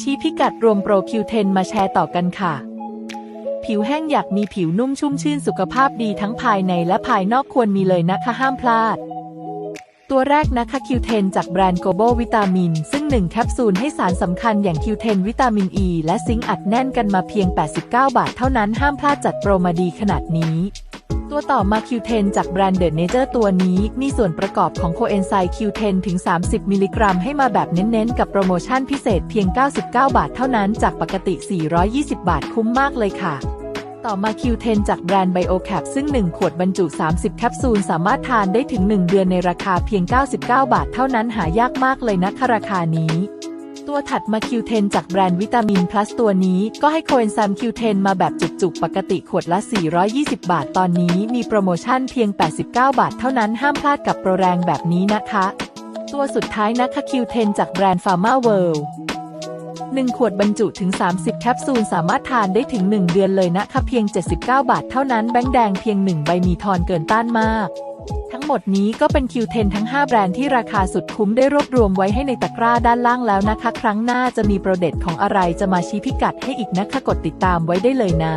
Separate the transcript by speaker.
Speaker 1: ชี้พิกัดรวมโปรคิวเทนมาแชร์ต่อกันค่ะ ผิวแห้งอยากมีผิวนุ่มชุ่มชื่นสุขภาพดีทั้งภายในและภายนอกควรมีเลยนะคะห้ามพลาด ตัวแรกนะคะคิวเทนจากแบรนด์โกโบวิตามิน ซึ่ง 1 แคปซูลให้สารสำคัญอย่างคิวเทนวิตามินอ e ีและซิงค์อัดแน่นกันมาเพียง 89 บาทเท่านั้นห้ามพลาดจัดโปรมาดีขนาดนี้ ตัวต่อมาคิวเทนจากแบรนด์เดอะเนเจอร์ตัวนี้ มีส่วนประกอบของโคเอนไซม์คิวเทนถึง 30 มิลลิกรัมให้มาแบบเน้นๆ กับโปรโมชั่นพิเศษเพียง 99 บาทเท่านั้นจากปกติ 420 บาทคุ้มมากเลยค่ะต่อมาคิวเทนจากแบรนด์ไบโอแคปซึ่ง 1 ขวดบรรจุ 30 แคปซูล สามารถทานได้ถึง 1 เดือนในราคาเพียง 99 บาทเท่านั้นหายากมากเลยนะคะราคานี้ ตัวถัดมาคิวเทนจากแบรนด์วิตามินพลัสตัวนี้ก็ให้โคเอนไซม์คิวเทนมาแบบจุกๆ ปกติขวดละ 420 บาท ตอนนี้มีโปรโมชั่นเพียง 89 บาทเท่านั้นห้ามพลาดกับโปรแรงแบบนี้นะคะ ตัวสุดท้ายนะคะคิวเทนจากแบรนด์ฟาร์มาเวิลด์1ขวดบรรจุถึง 30 แคปซูล สามารถทานได้ถึง 1 เดือนเลยนะคะเพียง 79 บาทเท่านั้นแบงค์แดงเพียง 1 ใบมีทอนเกินต้านมาก งหมดนี้ก็เป็นคิวเทนทั้ง 5 แบรนด์ที่ราคาสุดคุ้มได้รวบรวมไว้ให้ในตะกร้าด้านล่างแล้วนะคะ ครั้งหน้าจะมีโปรเด็ดของอะไรจะมาชี้พิกัดให้อีกนะคะกดติดตามไว้ได้เลยนะ